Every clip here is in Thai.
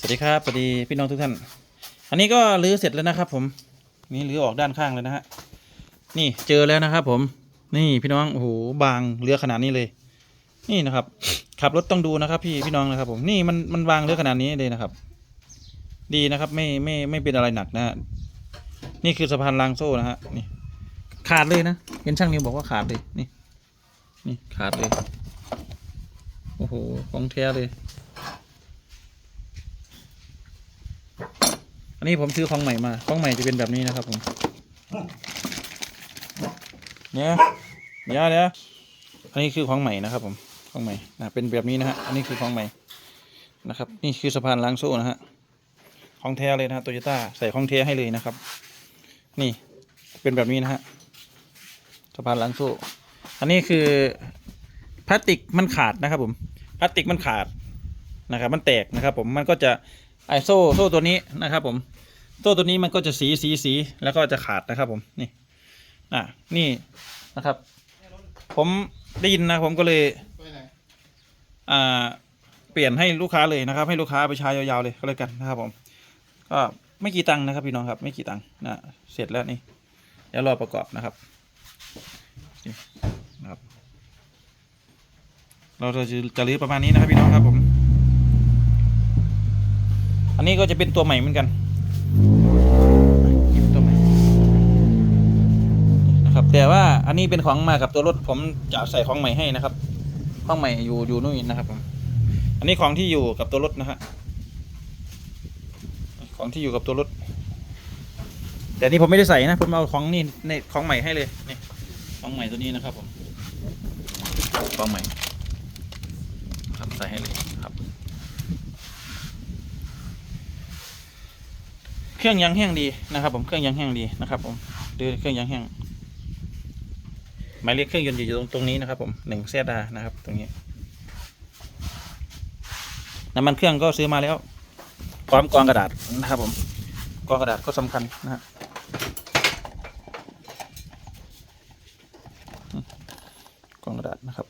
สวัสดีครับสวัสดีพี่น้องทุกท่าน อันนี้ก็รื้อเสร็จแล้วนะครับ ผมนี่รื้อออกด้านข้างเลยนะฮะนี่เจอแล้วนะครับ ผมนี่พี่น้องโอ้โหบางเรือขนาดนี้เลย นี่นะครับ ขับรถต้องดูนะครับ พี่พี่น้องนะครับ ผมนี่มันมันวางเรือขนาดนี้เลยนะครับ ดีนะครับไม่ไม่ไม่เป็นอะไรหนักนะฮะนี่คือสะพานรางโซ่นะฮะนี่ ขาดเลยนะเห็นช่างนิวบอกว่าขาดเลยนี่ นี่ขาดเลยโอ้โหของแท้เลย อันนี้ผมซื้อของใหม่มาของใหม่จะเป็นแบบนี้นะครับผมเนี่ยเดี๋ยวเดี๋ยวอันนี้คือของใหม่นะครับผมของใหม่นะเป็นแบบนี้นะฮะอันนี้คือของใหม่นะครับ นี่คือสะพานล้างโซ่นะฮะของแท้เลยนะฮะโตโยต้าใส่ของแท้ให้เลยนะครับ นี่เป็นแบบนี้นะฮะสะพานล้างโซ่อันนี้คือพลาสติกมันขาดนะครับผมพลาสติกมันขาดนะครับ มันแตกนะครับ ผมมันก็จะ ไอโซ่โซ่ตัวนี้นะครับผมโซ่ตัวนี้มันก็จะสีสีสีแล้วก็จะขาดนะครับผมนี่อะนี่นะครับ ผมได้ยินนะผมก็เลยอ่าเปลี่ยนให้ลูกค้าเลยนะครับ ให้ลูกค้าไปใช้ยาวๆเลยก็แล้วกันนะครับผมก็ไม่กี่ตังค์นะครับพี่น้องครับ ไม่กี่ตังค์นะเสร็จแล้วนี่เดี๋ยวรอประกอบนะครับนี่นะครับ เราจะจะรื้อประมาณนี้นะครับพี่น้องครับผม อันนี้ก็จะเป็นตัวใหม่เหมือนกันนี่เป็นตัวใหม่นะครับแต่ว่าอันนี้เป็นของมากับตัวรถผมจะใส่ของใหม่ให้นะครับ ของใหม่อยู่อยู่นู่นนะครับผมอันนี้ของที่อยู่กับตัวรถนะฮะของที่อยู่กับตัวรถ แต่นี่ผมไม่ได้ใส่นะ ผมเอาของนี่ในของใหม่ให้เลยนี่ของใหม่ตัวนี้นะครับผมของใหม่ครับใส่ให้เลยครับ เครื่องยางแห้งดีนะครับ ผมเครื่องยางแห้งดีนะครับ ผมดูเครื่องยางแห้งหมายเลขเครื่องยนต์อยู่ตรงตรงนี้นะครับ ผมหนึ่งเซดานะครับ ตรงนี้น้ำมันเครื่องก็ซื้อมาแล้วพร้อมกองกระดาษนะครับ ผมกองกระดาษก็สำคัญนะฮะกองกระดาษนะครับ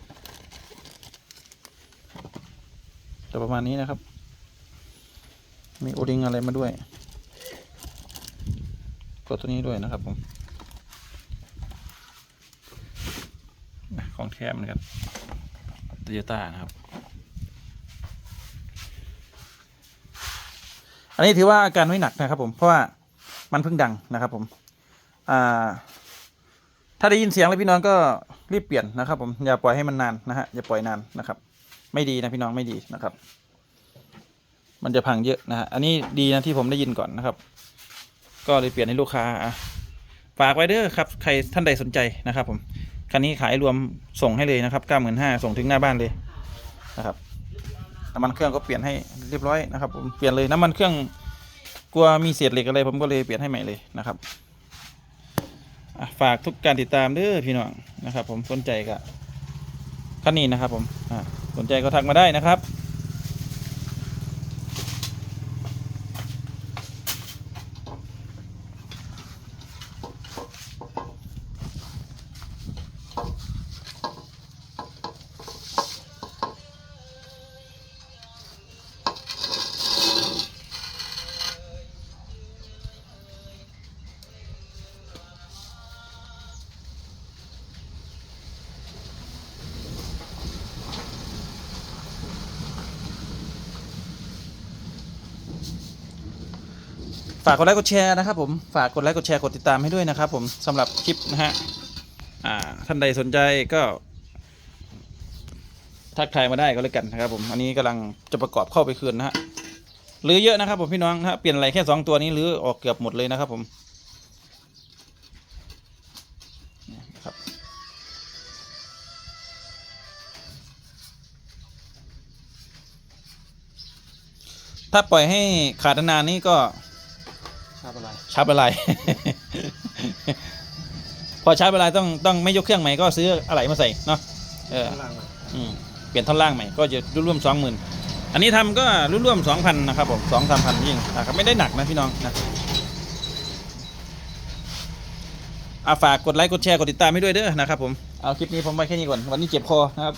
จะประมาณนี้นะครับ มีโอดิงอะไรมาด้วย กดตัวนี้ด้วยนะครับผมของแท้มือนกันโตโยต้านะครับ อันนี้ถือว่าอาการไม่หนักนะครับ ผมเพราะว่ามันเพิ่งดังนะครับผมอ่าถ้าได้ยินเสียงแล้วพี่น้องก็รีบเปลี่ยนนะครับ ผมอย่าปล่อยให้มันนานนะฮะอย่าปล่อยนานนะครับ ไม่ดีนะพี่น้องไม่ดีนะครับ มันจะพังเยอะนะฮะอันนี้ดีนะที่ผมได้ยินก่อนนะครับ ก็เลยเปลี่ยนให้ลูกค้าอะฝากไว้เด้อครับใครท่านใดสนใจนะครับ ผมคันนี้ขายรวมส่งให้เลยนะครับเก้าหมื่นห้าส่งถึงหน้าบ้านเลยนะครับน้ำมันเครื่องก็เปลี่ยนให้เรียบร้อยนะครับผมเปลี่ยนเลยน้ำมันเครื่องกลัวมีเศษเหล็กอะไรผมก็เลยเปลี่ยนให้ใหม่เลยนะครับฝากทุกการติดตามเด้อพี่น้องนะครับ ผมสนใจก็คันนี้นะครับ ผมสนใจก็ทักมาได้นะครับ ฝากกดไลค์กดแชร์นะครับผมฝากกดไลค์กดแชร์กดติดตามให้ด้วยนะครับผมสำหรับคลิปนะฮะอ่าท่านใดสนใจก็ทักทายมาได้ก็แล้วกันนะครับผมอันนี้กำลังจะประกอบเข้าไปคืนนะฮะหรือเยอะนะครับผมพี่น้องนะเปลี่ยนอะไรแค่สองตัวนี้หรือออกเกือบหมดเลยนะครับผมนะครับถ้าปล่อยให้ขาดนานนี่ก็ ชาบอะไรชาร์จอะไร พอชาร์จอะไรต้องต้องไม่ยกเครื่องใหม่ก็ซื้ออะไรมาใส่เนาะเออข้างล่างมาอืมเปลี่ยนท่อนล่างใหม่ก็จะร่วมสองหมื่นอันนี้ทำก็ร่วมสองพันนะครับผมสองสามพันยิ่งนะครับไม่ได้หนักนะพี่น้องนะอาฝากกดไลค์กดแชร์กดติดตามให้ด้วยเด้อนะครับผมเอาคลิปนี้ผมไว้แค่นี้ก่อนวันนี้เจ็บคอนะครับ